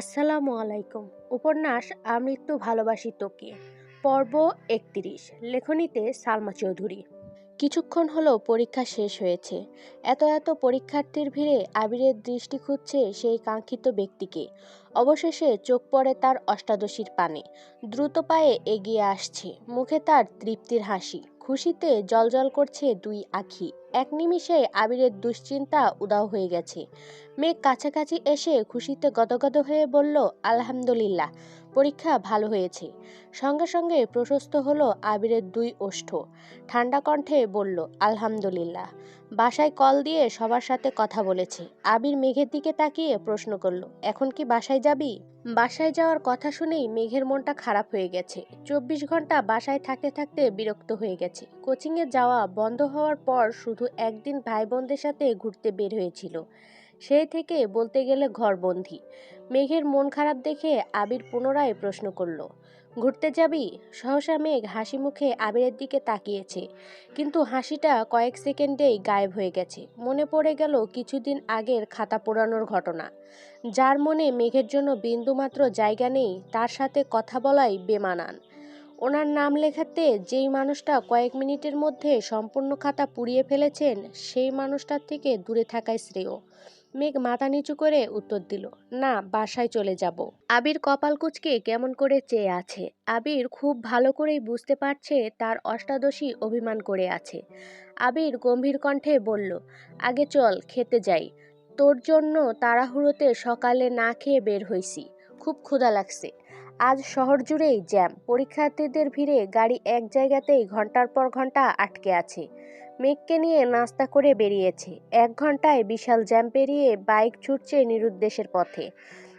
আসসালামু আলাইকুম। উপন্যাস আমৃত্যু ভালোবাসি তোকে পর্ব একত্রিশ। লেখনীতে সালমা চৌধুরী। কিছুক্ষণ হলো পরীক্ষা শেষ হয়েছে। এত এত পরীক্ষার্থীর ভিড়ে আবিরের দৃষ্টি খুঁজছে সেই কাঙ্ক্ষিত ব্যক্তিকে। অবশেষে চোখ পড়ে তার অষ্টাদশীর পানে। দ্রুত পায়ে এগিয়ে আসছে। মুখে তার তৃপ্তির হাসি। খুশিতে জলজল করছে দুই আখি। এক নিমিষে আবিরের দুশ্চিন্তা উদাও হয়ে গেছে। মেঘ কাছাকাছি এসে খুশিতে গদগদ হয়ে বলল, আলহামদুলিল্লাহ। পরীক্ষা ভালো হয়েছে। সঙ্গে সঙ্গে প্রশস্ত হলো আবিরের দুই ওষ্ঠ। ঠান্ডা কণ্ঠে বলল, আলহামদুলিল্লাহ। বাসায় কল দিয়ে সবার সাথে কথা বলেছে। আবির মেঘের দিকে তাকিয়ে প্রশ্ন করল, এখন কি বাসায় যাবি? বাসায় যাওয়ার কথা শুনেই মেঘের মনটা খারাপ হয়ে গেছে। চব্বিশ ঘণ্টা বাসায় থাকতে থাকতে বিরক্ত হয়ে গেছে। কোচিংয়ে যাওয়া বন্ধ হওয়ার পর শুধু একদিন ভাই বোনদের সাথে ঘুরতে বের হয়েছিল। সেই থেকে বলতে গেলে ঘরবন্দি। মেঘের মন খারাপ দেখে আবির পুনরায় প্রশ্ন করল, ঘুরতে যাবি? সহসা মেঘ হাসি মুখে আবিরের দিকে তাকিয়েছে, কিন্তু হাসিটা কয়েক সেকেন্ডেই গায়েব হয়ে গেছে। মনে পড়ে গেল কিছুদিন আগের খাতা পোড়ানোর ঘটনা। যার মনে মেঘের জন্য বিন্দুমাত্র জায়গা নেই, তার সাথে কথা বলাই বেমানান। ওনার নাম লেখাতে যেই মানুষটা কয়েক মিনিটের মধ্যে সম্পূর্ণ খাতা পুড়িয়ে ফেলেছেন, সেই মানুষটার থেকে দূরে থাকাই শ্রেয়। মেঘ মাথা নিচু করে উত্তর দিল, না, বাসায় চলে যাব। আবির কপাল কুচকে কেমন করে চেয়ে আছে। আবির খুব ভালো করেই বুঝতে পারছে তার অষ্টাদশী অভিমান করে আছে। আবির গম্ভীর কণ্ঠে বলল, আগে চল, খেতে যাই। তোর জন্য তাড়াহুড়োতে সকালে না খেয়ে বের হইছি। খুব ক্ষুধা লাগছে। আজ শহর জুড়েই জ্যাম। পরীক্ষার্থীদের ভিড়ে গাড়ি এক জায়গাতেই ঘণ্টার পর ঘণ্টা আটকে আছে। মেঘকে নিয়ে নাস্তা করে বেরিয়েছে। এক ঘন্টায় বিশাল জ্যাম পেরিয়ে বাইক ছুটছে নিরুদ্দেশের পথে।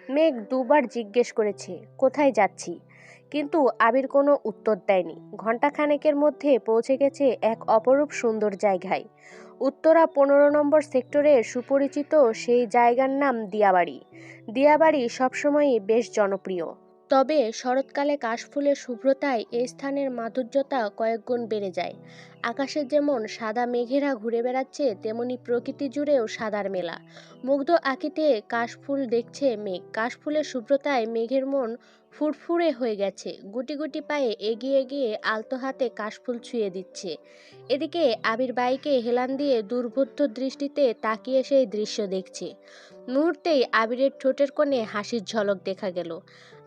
মেঘ দুবার জিজ্ঞেস করেছে, কোথায় যাচ্ছি? কিন্তু আবির কোনো উত্তর দেয়নি। ঘণ্টাখানেকের মধ্যে পৌঁছে গেছে এক অপরূপ সুন্দর জায়গায়। উত্তরা পনেরো নম্বর সেক্টরের সুপরিচিত সেই জায়গার নাম দিয়াবাড়ি। দিয়াবাড়ি সবসময়ই বেশ জনপ্রিয়। তবে শরৎকালে কাশফুলের শুভ্রতায় এই স্থানের মাধুর্যতা কয়েকগুণ বেড়ে যায়। আকাশে যেমন সাদা মেঘেরা ঘুরে বেড়াচ্ছে, তেমনি প্রকৃতি জুড়েও সাদার মেলা। মুগ্ধ আঁকিতে কাশফুল দেখছে মেঘ। কাশফুলের শুভ্রতায় মেঘের মন ফুরফুরে হয়ে গেছে। গুটি গুটি পায়ে এগিয়ে গিয়ে আলতো হাতে কাশফুল ছুঁয়ে দিচ্ছে। এদিকে আবির বাইকে হেলান দিয়ে দুর্বোধ্য দৃষ্টিতে তাকিয়ে সেই দৃশ্য দেখছে। মুহূর্তেই আবিরের ঠোঁটের কোণে হাসির ঝলক দেখা গেল।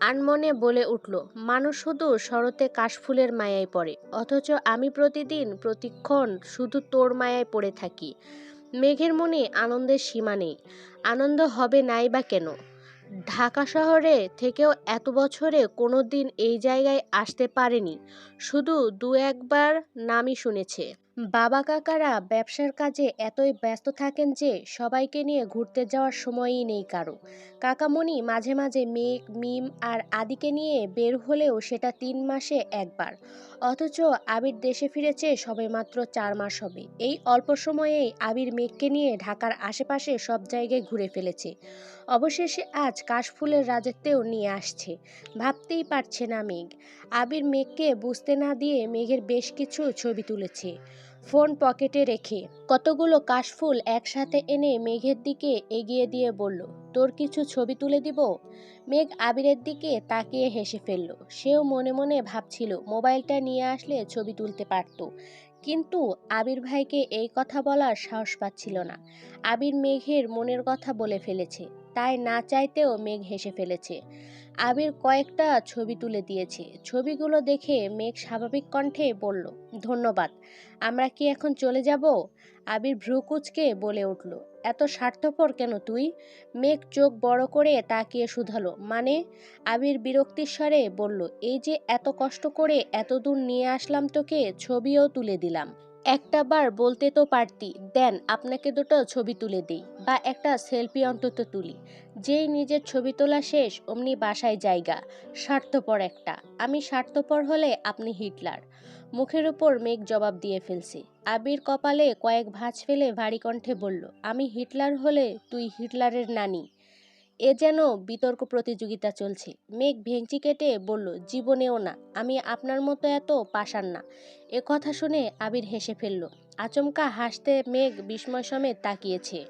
আনমনে বলে উঠল, মানুষ শুধু শরতে কাশফুলের মায়ায় পড়ে, অথচ আমি প্রতিদিন, প্রতিক্ষণ শুধু তোর মায়ায় পড়ে থাকি। মেঘের মনে আনন্দের সীমা নেই, আনন্দ হবে নাই বা কেন? ঢাকা শহরে থেকেও এত বছরে কোনো দিন এই জায়গায় আসতে পারেনি, শুধু দু একবার নামই শুনেছে। বাবা কাকারা ব্যবসার কাজে এতই ব্যস্ত থাকেন যে সবাইকে নিয়ে ঘুরতে যাওয়ার সময়ই নেই কারও। কাকামণি মাঝে মাঝে মেঘ, মিম আর আদিকে নিয়ে বের হলেও সেটা তিন মাসে একবার। অথচ আবির দেশে ফিরেছে সবে মাত্র চার মাস হবে। এই অল্প সময়েই আবির মেঘকে নিয়ে ঢাকার আশেপাশে সব জায়গায় ঘুরে ফেলেছে। অবশেষে আজ কাশফুলের রাজত্বেও নিয়ে আসছে। ভাবতেই পারছে না মেঘ। আবির মেঘকে বুঝতে না দিয়ে মেঘের বেশ কিছু ছবি তুলেছে। ফোন পকেটে রেখে কতগুলো কাশফুল একসাথে এনে মেঘের দিকে এগিয়ে দিয়ে বলল, তোর কিছু ছবি তুলে দিব? মেঘ আবিরের দিকে তাকিয়ে হেসে ফেলল। সেও মনে মনে ভাবছিল, মোবাইলটা নিয়ে আসলে ছবি তুলতে পারত। কিন্তু আবির ভাইকে এই কথা বলার সাহস পাচ্ছিল না। আবির মেঘের মনের কথা বলে ফেলেছে, তাই না চাইতেও মেঘ হেসে ফেলেছে। আবির কয়েকটা ছবি তুলে দিয়েছে, ছবিগুলো দেখে মেঘ স্বাভাবিক কণ্ঠে বলল, ধন্যবাদ, আমরা কি এখন চলে যাব? আবির ভ্রুকুচকে বলে উঠল এত স্বার্থপর কেন তুই? মেঘ চোখ বড় করে তাকিয়ে শুধালো। মানে? আবির বিরক্তির স্বরে বলল, এই যে এত কষ্ট করে এত দূর নিয়ে আসলাম তোকে, ছবিও তুলে দিলাম। একটা বার বলতে তো পারতি, দেন আপনাকে দুটো ছবি তুলে দিই বা একটা সেলফি অন্তত তুলি। যেই নিজের ছবি তোলা শেষ, অমনি বাসায় জায়গা। স্বার্থপর একটা। আমি স্বার্থপর হলে আপনি হিটলার। মুখের উপর মেঘ জবাব দিয়ে ফেলছে। আবির কপালে কয়েক ভাঁজ ফেলে ভারী কণ্ঠে বলল, আমি হিটলার হলে তুই হিটলারের নানি। এ যেন বিতর্ক প্রতিযোগিতা চলছে। মেঘ ভেঙচি কেটে বলল, জীবনেও না, আমি আপনার মতো এত পাশান না। এ কথা শুনে আবির হেসে ফেলল। আচমকা হাসতে মেঘ বিস্ময় সমেত তাকিয়েছে।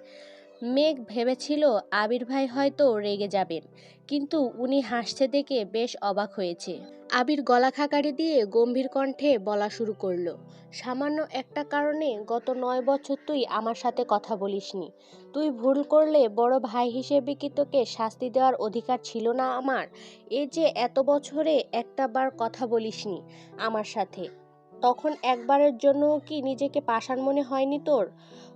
মেঘ ভেবেছিল আবির ভাই হয়তো রেগে যাবেন, কিন্তু উনি হাসতে দেখে বেশ অবাক হয়েছে। আবির গলা খাকারি দিয়ে গম্ভীর কণ্ঠে বলা শুরু করল, সামান্য একটা কারণে গত নয় বছর তুই আমার সাথে কথা বলিসনি। তুই ভুল করলে বড় ভাই হিসেবে কি তোকে শাস্তি দেওয়ার অধিকার ছিল না আমার? এই যে এত বছরে একটা বার কথা বলিসনি আমার সাথে, তখন একবারের জন্য কি নিজেকে পাষাণ মনে হয়নি তোর?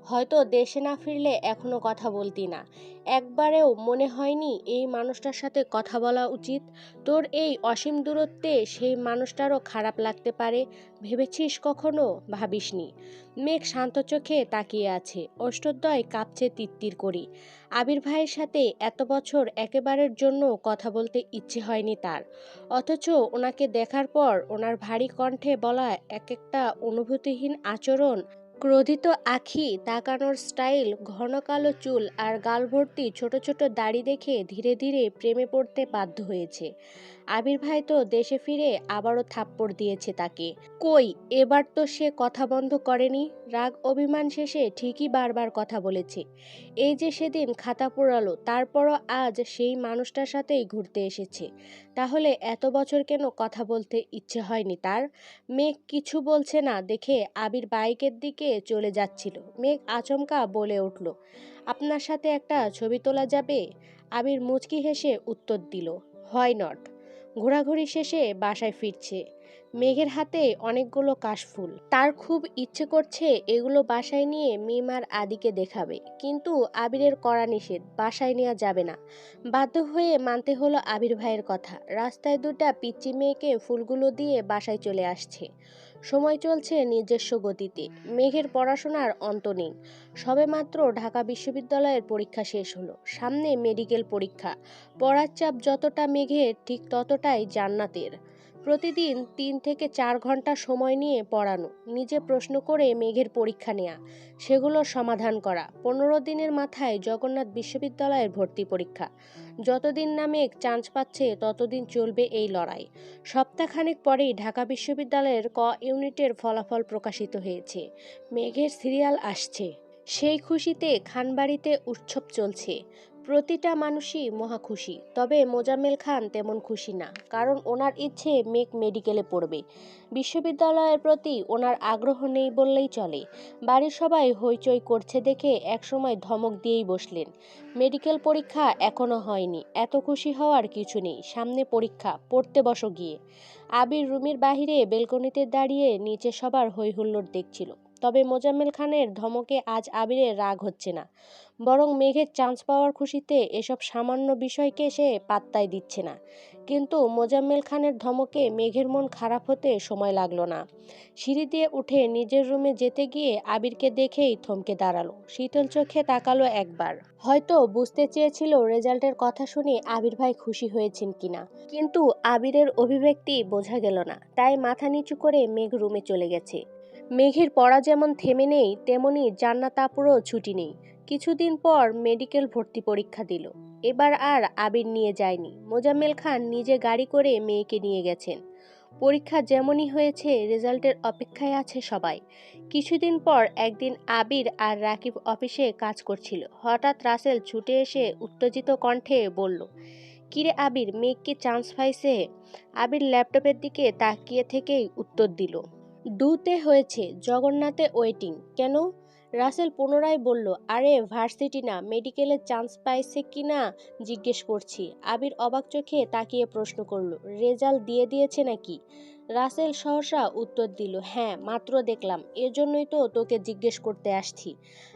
হয়তো দেশে না ফিরলে এখনও কথা বলতি না। একবারেও মনে হয়নি এই মানুষটার সাথে কথা বলা উচিত। তোর এই অসীম দূরত্বে সেই মানুষটারও খারাপ লাগতে পারে, ভেবেছিস কখনো? ভাবিসনি। মেঘ শান্ত চোখে তাকিয়ে আছে অষ্টদ্বয় কাঁপছে তিত্তির করি। আবির ভাইয়ের সাথে এত বছর একেবারের জন্য কথা বলতে ইচ্ছে হয়নি তার। অথচ ওনাকে দেখার পর ওনার ভারী কণ্ঠে বলা এক একটা অনুভূতিহীন আচরণ ক্রোধিত আখি তাকানোর স্টাইল, ঘন কালো চুল আর গালভর্তি ছোট ছোট দাড়ি দেখে ধীরে ধীরে প্রেমে পড়তে বাধ্য হয়েছে। আবির ভাই তো দেশে ফিরে আবারও থাপ্পড় দিয়েছে তাকে। কই, এবার তো সে কথা বন্ধ করেনি। রাগ অভিমান শেষে ঠিকই বারবার কথা বলেছে। এই যে সেদিন খাতা পোড়ালো, তারপরও আজ সেই মানুষটার সাথেই ঘুরতে এসেছে। তাহলে এত বছর কেন কথা বলতে ইচ্ছে হয়নি তার? মেঘ কিছু বলছে না দেখে আবির বাইকের দিকে চলে যাচ্ছিল। মেঘ আচমকা বলে উঠল, আপনার সাথে একটা ছবি তোলা যাবে? আবির মুচকি হেসে উত্তর দিল, হয় নট। ঘোরাঘুরি শেষে বাসায় ফিরছে। মেঘের হাতে অনেকগুলো কাশফুল। তার খুব ইচ্ছে করছে এগুলো বাসায় নিয়ে মিমার আদিকে দেখাবে। কিন্তু আবিরের কড়া নিষেধ, বাসায় নেওয়া যাবে না। বাধ্য হয়ে মানতে হলো আবির ভাইয়ের কথা। রাস্তায় দুটা পিচ্চি মেয়েকে ফুলগুলো দিয়ে বাসায় চলে আসছে। সময় চলছে নিজস্ব গতিতে। মেঘের পড়াশোনার অন্ত নেই। সবেমাত্র ঢাকা বিশ্ববিদ্যালয়ের পরীক্ষা শেষ হলো। সামনে মেডিকেল পরীক্ষা। পড়ার চাপ যতটা মেঘের, ঠিক ততটাই জান্নাতের। প্রতিদিন তিন থেকে চার ঘণ্টা সময় নিয়ে পড়ানো, নিজে প্রশ্ন করে মেঘের পরীক্ষা নেয়া, সেগুলোর সমাধান করা, পনেরো দিনের মাথায় জগন্নাথ বিশ্ববিদ্যালয়ের ভর্তি পরীক্ষা। যতদিন না মেঘ চান্স পাচ্ছে, ততদিন চলবে এই লড়াই। সপ্তাহখানেক পরেই ঢাকা বিশ্ববিদ্যালয়ের ক ইউনিটের ফলাফল প্রকাশিত হয়েছে। মেঘের সিরিয়াল আসছে। সেই খুশিতে খানবাড়িতে উৎসব চলছে। প্রতিটা মানুষই মহা খুশি, তবে মোজাম্মেল খান তেমন খুশি না, কারণ ওনার ইচ্ছে মেঘ মেডিকেলে পড়বে। বিশ্ববিদ্যালয়ের প্রতি ওনার আগ্রহ নেই বললেই চলে। বাড়ির সবাই হইচই করছে দেখে একসময় ধমক দিয়েই বসলেন। মেডিকেল পরীক্ষা এখনও হয়নি, এত খুশি হওয়ার কিছু নেই, সামনে পরীক্ষা, পড়তে বসো গিয়ে। আবির রুমের বাহিরে বেলকনিতে দাঁড়িয়ে নিচে সবার হৈহুল্লোড় দেখছিল। তবে মোজাম্মেল খানের ধমকে আজ আবিরের রাগ হচ্ছে না। বরং মেঘের চান্স পাওয়ার খুশিতে এসব সামান্য বিষয়কে সে পাত্তাই দিচ্ছে না। কিন্তু মোজাম্মেল খানের ধমকে মেঘের মন খারাপ হতে সময় লাগল না। সিঁড়ি দিয়ে উঠে নিজের রুমে যেতে গিয়ে আবিরকে দেখেই থমকে দাঁড়াল। শীতল চোখে তাকালো একবার। হয়তো বুঝতে চেয়েছিল রেজাল্টের কথা শুনে আবির ভাই খুশি হয়েছেন কিনা। কিন্তু আবিরের অভিব্যক্তি বোঝা গেল না। তাই মাথা নিচু করে মেঘ রুমে চলে গেছে। মেঘের পড়া যেমন থেমে নেই, তেমনি জান্নাত আপুরও ছুটি নেই। কিছুদিন পর মেডিকেল ভর্তি পরীক্ষা দিল। এবার আর আবির নিয়ে যায়নি। মোজাম্মেল খান নিজে গাড়ি করে মেয়েকে নিয়ে গেছেন। পরীক্ষা যেমনই হয়েছে, রেজাল্টের অপেক্ষায় আছে সবাই। কিছুদিন পর একদিন আবির আর রাকিব অফিসে কাজ করছিল। হঠাৎ রাসেল ছুটে এসে উত্তেজিত কণ্ঠে বলল, কিরে আবির, মেঘকে চান্স পাইছে? আবির ল্যাপটপের দিকে তাকিয়ে থেকেই উত্তর দিল ডুতে হয়েছে জগন্নাথে ওয়েটিং। কেন? রাসেল পুনরায় বলল, আরে, ভার্সিটি না, মেডিকেলে চান্স পাইছে কি না জিজ্ঞেস করছি। আবির অবাক চোখে তাকিয়ে প্রশ্ন করল, রেজাল্ট দিয়ে দিয়েছে নাকি? রাসেল সহসা উত্তর দিল হ্যাঁ মাত্র দেখলাম। এজন্যই তো তোকে জিজ্ঞেস করতে আসছি।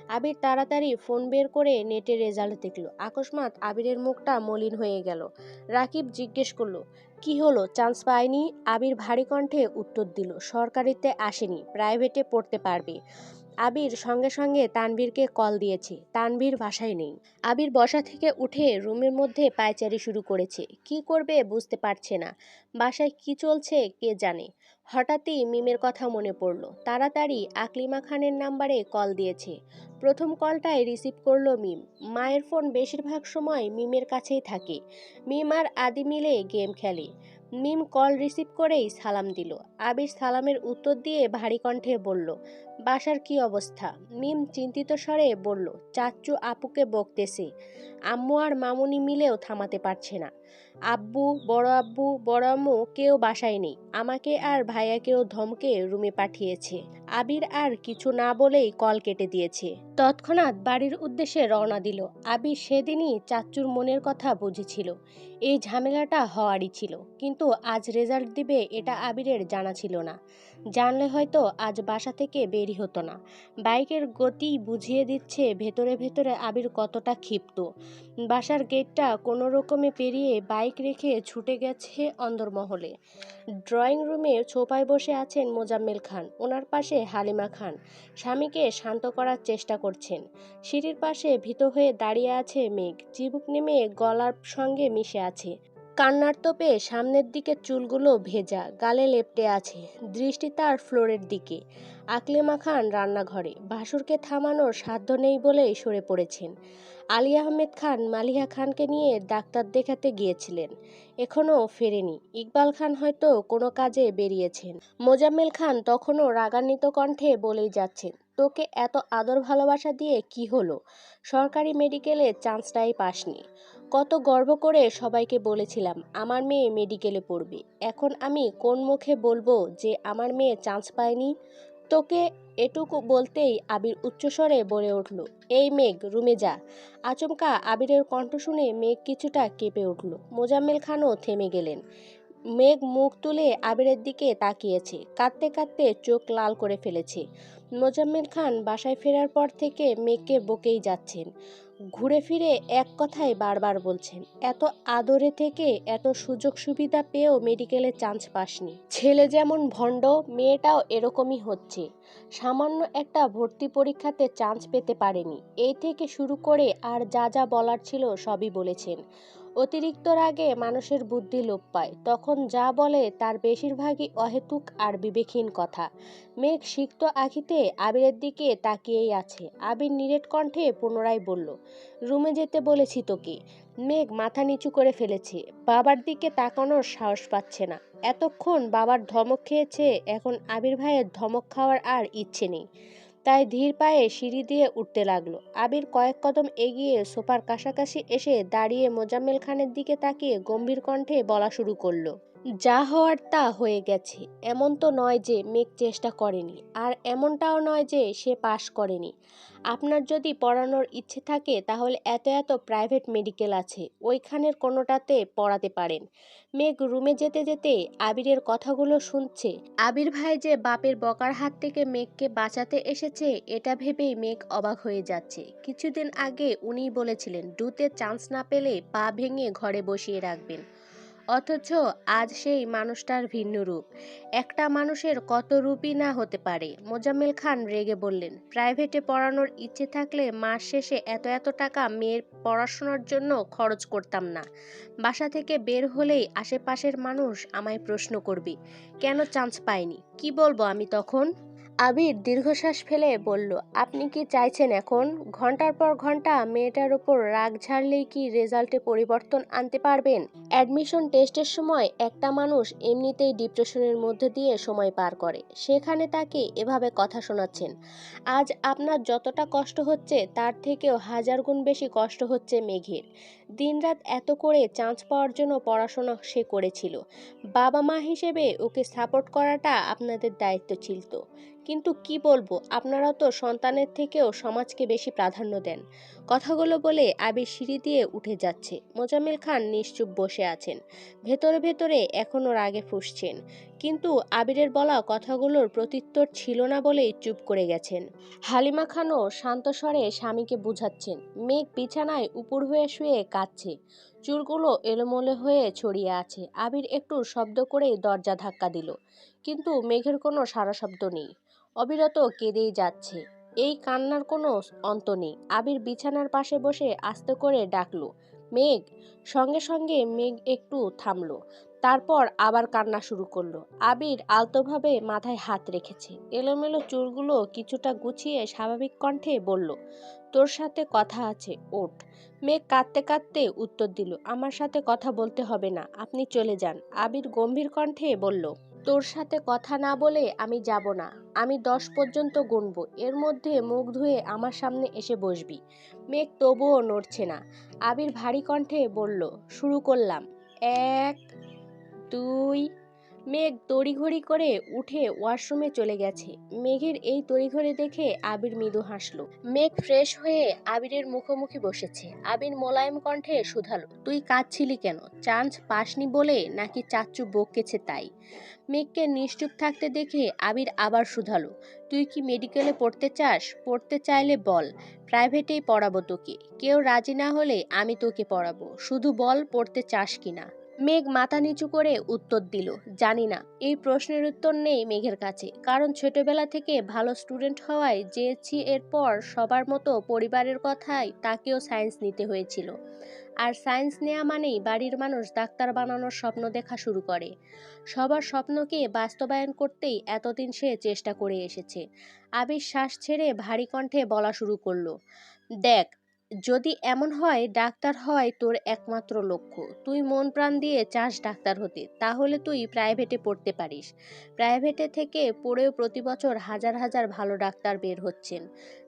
আবির তাড়াতাড়ি ফোন বের করে নেটের রেজাল্ট দেখল। আকস্মাত আবিরের মুখটা মলিন হয়ে গেল। রাকিব জিজ্ঞেস করল, কি হলো? চান্স পায়নি আবির ভারী কণ্ঠে উত্তর দিল, সরকারিতে আসেনি, প্রাইভেটে পড়তে পারবে। আবির সঙ্গে সঙ্গে তানবীরকে কল দিয়েছে তানবীর বাসায় নেই। আবির বসা থেকে উঠে রুমের মধ্যে পায়চারি শুরু করেছে, কি করবে বুঝতে পারছে না। বাসায় কি চলছে কে জানে? হঠাৎই মিমের কথা মনে পড়ল। তাড়াতাড়ি আকলিমা খানের নাম্বারে কল দিয়েছে। প্রথম কলটাই রিসিভ করল মিম। মায়ের ফোন বেশিরভাগ সময় মিমের কাছেই থাকে। মিম আর আদি মিলে গেম খেলে। মিম কল রিসিভ করেই সালাম দিল। আবির সালামের উত্তর দিয়ে ভারী কণ্ঠে বলল, বাসার কি অবস্থা? মিম চিন্তিত স্বরে বলল চাচ্চু আপুকে বকতেছে। আম্মু আর মামুনি মিলেও থামাতে পারছে না। আব্বু, বড় আব্বু, বড় আম্মু কেউ বাসায় নেই। আমাকে আর ভাইয়াকেও ধমকে রুমে পাঠিয়েছে। আবির আর কিছু না বলেই কল কেটে দিয়েছে। তৎক্ষণাৎ বাড়ির উদ্দেশ্যে রওনা দিল। আবির সেদিনই চাচ্চুর মনের কথা বুঝেছিল। এই ঝামেলাটা হওয়ারই ছিল। কিন্তু আজ রেজাল্ট দিবে এটা আবিরের জানা ছিল না। জানলে হয়তো আজ বাসা থেকে বেরি হতো না। বাইকের গতি বুঝিয়ে দিচ্ছে ভেতরে ভেতরে আবির কতটা ক্ষিপ্ত। বাসার গেটটা কোনো রকমে পেরিয়ে বাইক রেখে ছুটে গেছে অন্দরমহলে। ড্রয়িং রুমে ছোপায় বসে আছেন মোজাম্মেল খান, ওনার পাশে হালিমা খান। স্বামীকে শান্ত করার চেষ্টা করছেন। সিঁড়ির পাশে ভীত হয়ে দাঁড়িয়ে আছে মেঘ। চিবুক নেমে গলার সঙ্গে মিশে আছে। কান্নার তোপে সামনের দিকে চুলগুলো ভেজা, গালে লেপটে আছে। দৃষ্টি তার ফ্লোরের দিকে। আকলেমা খান রান্নাঘরে। ভাসুরকে থামানোর সাধ্য নেই বলেই সরে পড়েছেন। আলী আহমেদ খান মালিহা খানকে নিয়ে ডাক্তার দেখাতে গিয়েছিলেন। এখনও ফেরেনি। ইকবাল খান হয়তো কোনো কাজে বেরিয়েছেন। মোজাম্মেল খান তখনও রাগান্বিত কণ্ঠে বলেই যাচ্ছেন, তোকে এত আদর ভালোবাসা দিয়ে কি হলো? সরকারি মেডিকেলে চান্সটাই পাসনি। কত গর্ব করে সবাইকে বলেছিলাম, আমার মেয়ে মেডিকেলে পড়বে। এখন আমি কোন মুখে বলব যে আমার মেয়ে চান্স পায়নি? তোকে এটুকু বলতেই আবির উচ্চস্বরে বলে উঠল, এই মেঘ, রুমে যা। আচমকা আবিরের কণ্ঠ শুনে মেঘ কিছুটা কেঁপে উঠল। মোজাম্মেল খানও থেমে গেলেন। মেঘ মুখ তুলে আবিরের দিকে তাকিয়েছে, কাঁদতে কাঁদতে চোখ লাল করে ফেলেছে। মোজাম্মেল খান বাসায় ফেরার পর থেকে মেঘকে বকেই যাচ্ছেন। ঘুরে ফিরে এক কথাই বারবার বলছেন, এত আদরে থেকে এত সুযোগ সুবিধা পেয়েও মেডিকেলে চান্স পাসনি। ছেলে যেমন ভণ্ড, মেয়েটাও এরকমই হচ্ছে। সামান্য একটা ভর্তি পরীক্ষাতে চান্স পেতে পারেনি। এই থেকে শুরু করে আর যা যা বলার ছিল সবই বলেছেন। অতিরিক্ত রাগে মানুষের বুদ্ধি লোপ পায়। তখন যা বলে তার বেশিরভাগই অহেতুক আর বিবেকহীন কথা। মেঘ সিক্ত আখিতে আবিরের দিকে তাকিয়েই আছে। আবির নিরেট কণ্ঠে পুনরায় বলল, রুমে যেতে বলেছি তোকে। মেঘ মাথা নিচু করে ফেলেছে। বাবার দিকে তাকানোর সাহস পাচ্ছে না। এতক্ষণ বাবার ধমক খেয়েছে, এখন আবির ভাইয়ের ধমক খাওয়ার আর ইচ্ছে নেই। তাই ধীর পায়ে সিঁড়ি দিয়ে উঠতে লাগল। আবির কয়েক কদম এগিয়ে সোফার কাছাকাছি এসে দাঁড়িয়ে মোজাম্মেল খানের দিকে তাকিয়ে গম্ভীর কণ্ঠে বলা শুরু করল। যা হওয়ার তা হয়ে গেছে। এমন তো নয় যে মেঘ চেষ্টা করেনি, আর এমনটাও নয় যে সে পাশ করেনি। আপনার যদি পড়ানোর ইচ্ছে থাকে, তাহলে এত এত প্রাইভেট মেডিকেল আছে, ওইখানের কোনোটাতে পড়াতে পারেন। মেঘ রুমে যেতে যেতে আবিরের কথাগুলো শুনছে। আবির ভাই যে বাপের বকার হাত থেকে মেঘকে বাঁচাতে এসেছে, এটা ভেবেই মেঘ অবাক হয়ে যাচ্ছে। কিছুদিন আগে উনি বলেছিলেন ডুতে চান্স না পেলে পা ভেঙে ঘরে বসিয়ে রাখবেন। অথচ আজ সেই মানুষটার ভিন্ন রূপ। একটা মানুষের কত রূপই না হতে পারে। মোজাম্মেল খান রেগে বললেন, প্রাইভেটে পড়ানোর ইচ্ছে থাকলে মাস শেষে এত এত টাকা মেয়ের পড়াশোনার জন্য খরচ করতাম না। বাসা থেকে বের হলেই আশেপাশের মানুষ আমায় প্রশ্ন করবে, কেন চান্স পাইনি? কি বলব আমি তখন? আবির দীর্ঘশ্বাস ফেলে বলল, আপনি কি চাইছেন এখন? ঘণ্টার পর ঘণ্টা মেয়েটার উপর রাগ ঝাড়লেই কি রেজাল্টে পরিবর্তন আনতে পারবেন? অ্যাডমিশন টেস্টের সময় একটা মানুষ এমনিতেই ডিপ্রেশনের মধ্যে দিয়ে সময় পার করে। সেখানে তাকে এভাবে কথা শোনাচ্ছেন, আজ আপনার যতটা কষ্ট হচ্ছে, তার থেকেও হাজার গুণ বেশি কষ্ট হচ্ছে মেঘের। দিনরাত এত করে চান্স পাওয়ার জন্য পড়াশোনা সে করেছিল। বাবা মা হিসেবে ওকে সাপোর্ট করাটা আপনাদের দায়িত্ব ছিল কিন্তু কি বলব আপনারা তো সন্তানের থেকেও সমাজকে বেশি প্রাধান্য দেন। কথাগুলো বলে আবির সিঁড়ি দিয়ে উঠে যাচ্ছে। মোজাম্মেল খান নিশ্চুপ বসে আছেন। ভেতরে ভেতরে এখনও রাগে ফুসছেন। কিন্তু আবিরের বলা কথাগুলোর প্রত্যুত্তর ছিল না বলেই চুপ করে গেছেন। হালিমা খানও শান্ত স্বরে স্বামীকে বুঝাচ্ছেন। মেঘ বিছানায় উপর হয়ে শুয়ে কাঁদছে। চুলগুলো এলোমেলো হয়ে ছড়িয়ে আছে। আবির একটু শব্দ করেই দরজা ধাক্কা দিল। কিন্তু মেঘের কোনো সারা শব্দ নেই। অবিরত কেঁদেই যাচ্ছে। এই কান্নার কোনো অন্ত নেই। আবির বিছানার পাশে বসে আস্তে করে ডাকলো, মেঘ! সঙ্গে সঙ্গে মেঘ একটু থামলো, তারপর আবার কান্না শুরু করল। আবির আলতোভাবে মাথায় হাত রেখেছে। এলোমেলো চুলগুলো কিছুটা গুছিয়ে স্বাভাবিক কণ্ঠে বলল, তোর সাথে কথা আছে, ওঠ। মেঘ কাঁদতে কাঁদতে উত্তর দিল, আমার সাথে কথা বলতে হবে না, আপনি চলে যান। আবির গম্ভীর কণ্ঠে বলল তোর সাথে কথা না বলে আমি যাব না। আমি দশ পর্যন্ত গুনবো। এর মধ্যে মুখ ধুয়ে আমার সামনে এসে বসবি। মেঘ তবুও নড়ছে না। আবির ভারী কণ্ঠে বলল, শুরু করলাম। এক, দুই মেঘ তড়িঘড়ি করে উঠে ওয়াশরুমে চলে গেছে। মেঘের এই তড়িঘড়ি দেখে আবির মৃদু হাসলো। মেঘ ফ্রেশ হয়ে আবিরের মুখোমুখি বসেছে। আবির মোলায়েম কণ্ঠে শুধালো, তুই কাঁদছিলি কেন? চান্স পাসনি বলে নাকি চাচ্চু বকেছে তাই? মেঘকে নিশ্চুপ থাকতে দেখে আবির আবার শুধালো, তুই কি মেডিকেলে পড়তে চাস? পড়তে চাইলে বল, প্রাইভেটেই পড়াবো তোকে। কেউ রাজি না হলে আমি তোকে পড়াবো। শুধু বল পড়তে চাস কিনা? মেঘ মাথা নিচু করে উত্তর দিল, জানি না। এই প্রশ্নের উত্তর নেই মেঘের কাছে, কারণ ছোটবেলা থেকে ভালো স্টুডেন্ট হওয়ায় জেএসসি এরপর সবার মতো পরিবারের কথাই তাকেও সায়েন্স নিতে হয়েছিল। আর সায়েন্স নেওয়া মানেই বাড়ির মানুষ ডাক্তার বানানোর স্বপ্ন দেখা শুরু করে। সবার স্বপ্নকে বাস্তবায়ন করতেই এতদিন সে চেষ্টা করে এসেছে। আবির শ্বাস ছেড়ে ভারী কণ্ঠে বলা শুরু করল, দেখ যদি এমন হয়, ডাক্তার হয় তোর একমাত্র লক্ষ্য। তুই মন প্রাণ দিয়ে চাস ডাক্তার হতে, তাহলে তুই প্রাইভেটে পড়তে পারিস। প্রাইভেটে থেকে পড়েও প্রতি বছর হাজার হাজার ভালো ডাক্তার বের হচ্ছেন।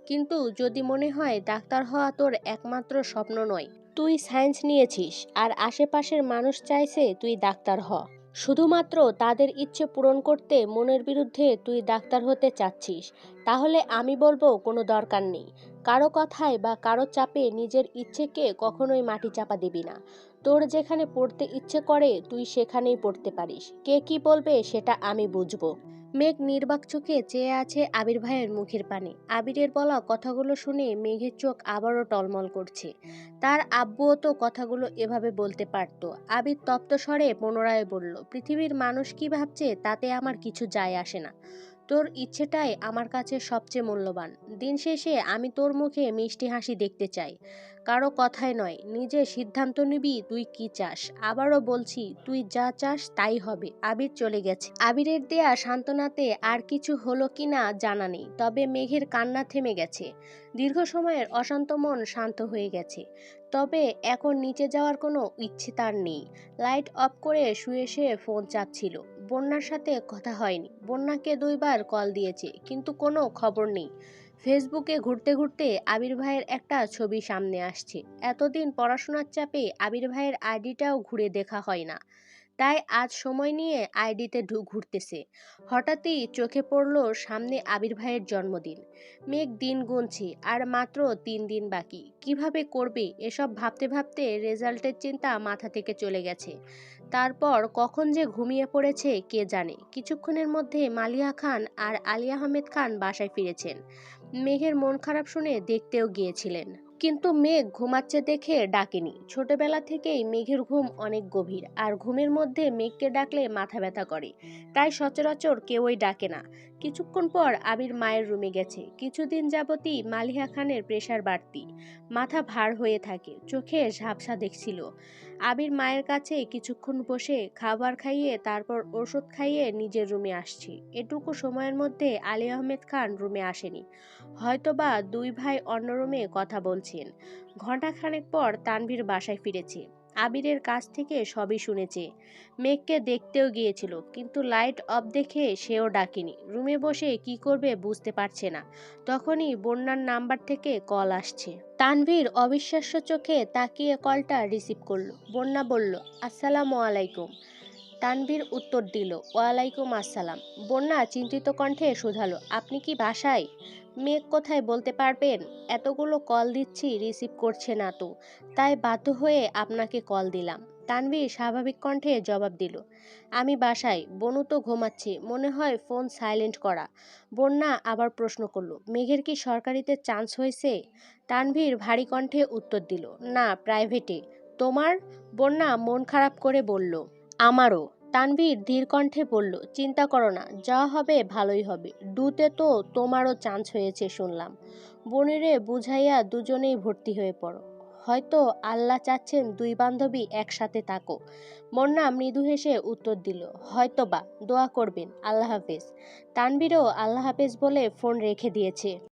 কিন্তু যদি মনে হয় ডাক্তার হওয়া তোর একমাত্র স্বপ্ন নয়, তুই সায়েন্স নিয়েছিস আর আশেপাশের মানুষ চাইছে তুই ডাক্তার হ। শুধুমাত্র তাদের ইচ্ছে পূরণ করতে মনের বিরুদ্ধে তুই ডাক্তার হতে চাচ্ছিস, তাহলে আমি বলব কোনো দরকার নেই। কারও কথায় বা কারও চাপে নিজের ইচ্ছেকে কখনোই মাটি চাপা দিবি না। তোর যেখানে পড়তে ইচ্ছে করে, তুই সেখানেই পড়তে পারিস। কে কি বলবে সেটা আমি বুঝব। মেঘ নির্বাক চোখে চেয়ে আছে আবির ভাইয়ের মুখের পানে। আবিরের বলা কথাগুলো শুনে মেঘের চোখ আবারও টলমল করছে। তার আব্বুও তো কথাগুলো এভাবে বলতে পারত। আবির তপ্ত স্বরে পুনরায় বলল, পৃথিবীর মানুষ কি ভাবছে তাতে আমার কিছু যায় আসে না। তোর ইচ্ছেটাই আমার কাছে সবচেয়ে মূল্যবান। দিন শেষে আমি তোর মুখে মিষ্টি হাসি দেখতে চাই। কারও কথায় নয়, নিজে সিদ্ধান্ত নিবি তুই কি চাস। আবারও বলছি, তুই যা চাস তাই হবে। আবির চলে গেছে। আবিরের দেয়া সান্ত্বনাতে আর কিছু হলো কি না জানা নেই, তবে মেঘের কান্না থেমে গেছে। দীর্ঘ সময়ের অশান্ত মন শান্ত হয়ে গেছে। তবে এখন নিচে যাওয়ার কোনো ইচ্ছে তার নেই। লাইট অফ করে শুয়ে শুয়ে ফোন চাচ্ছিল বন্যার সাথে কথা হয়নি। বন্যাকে দুইবার কল দিয়েছে, কিন্তু কোনো খবর নেই। ফেসবুকে ঘুরতে ঘুরতে আবির ভাইয়ের একটা ছবি সামনে আসছে। এতদিন পড়াশোনার চাপে আবির ভাইয়ের আইডিটাও ঘুরে দেখা হয় না। তাই আজ সময় নিয়ে আইডিতে ঘুরতেছে। হঠাৎই চোখে পড়ল সামনে আবির ভাইয়ের জন্মদিন। মেঘ দিন গুনছে, আর মাত্র তিন দিন বাকি। কীভাবে করবে, এসব ভাবতে ভাবতে রেজাল্টের চিন্তা মাথা থেকে চলে গেছে। তারপর কখন যে ঘুমিয়ে পড়েছে কে জানে। কিছুক্ষণের মধ্যে মালিয়া খান আর আলী আহমেদ খান বাসায় ফিরেছেন। মেঘের মন খারাপ শুনে দেখতেও গিয়েছিলেন। কিন্তু মেঘ ঘুমাচ্ছে দেখে ডাকেনি। ছোটবেলা থেকেই মেঘের ঘুম অনেক গভীর আর ঘুমের মধ্যে মেঘকে ডাকলে মাথা ব্যথা করে। তাই সচরাচর কেউই ডাকে না। কিছুক্ষণ পর আবির মায়ের রুমে গেছে। কিছুদিন যাবতই মালিহা খানের প্রেশার বাড়তি। মাথা ভার হয়ে থাকে। চোখে ঝাপসা দেখছিল। আবির মায়ের কাছে কিছুক্ষণ বসে খাবার খাইয়ে তারপর ওষুধ খাইয়ে নিজের রুমে আসছি। এটুকু সময়ের মধ্যে আলী আহমেদ খান রুমে আসেনি। হয়তোবা দুই ভাই অন্য রুমে কথা বলছেন। ঘণ্টাখানেক পর তানভীর বাসায় ফিরেছে। আবিরের কাছ থেকে সবই শুনেছে। মেঘকে দেখতেও গিয়েছিল, কিন্তু লাইট অফ দেখে সেও ডাকেনি। রুমে বসে কি করবে বুঝতে পারছে না। তখনই বন্যার নাম্বার থেকে কল আসছে। তানভীর অবিশ্বাস্য চোখে তাকিয়ে কলটা রিসিভ করল। বন্যা বলল, আসসালামু আলাইকুম। তানভীর উত্তর দিল, ওয়ালাইকুম আসসালাম। বন্যা চিন্তিত কণ্ঠে শুধালো, আপনি কি বাসায়? মেঘ কোথায় বলতে পারবেন? এতগুলো কল দিচ্ছি, রিসিভ করছে না তো। তাই বাধ্য হয়ে আপনাকে কল দিলাম। তানভীর স্বাভাবিক কণ্ঠে জবাব দিল, আমি বাসায়, বনু তো ঘুমাচ্ছি, মনে হয় ফোন সাইলেন্ট করা। বন্যা আবার প্রশ্ন করল, মেঘের কি সরকারিতে চান্স হয়েছে? তানভীর ভারী কণ্ঠে উত্তর দিল, না, প্রাইভেটে। তোমার? বন্যা মন খারাপ করে বলল, আমারও। তানভীর ধীর কণ্ঠে বলল, চিন্তা করো না, যা হবে ভালোই হবে। ডুতে তো তোমারও চান্স হয়েছে শুনলাম। বনিরে বুঝাইয়া দুজনেই ভর্তি হয়ে পড়ো। হয়তো আল্লাহ চাচ্ছেন দুই বান্ধবী একসাথে থাকো। মন্না মৃদু হেসে উত্তর দিল হয়তো বা দোয়া করবেন, আল্লাহ হাফেজ। তানবীরও আল্লাহ হাফেজ বলে ফোন রেখে দিয়েছে।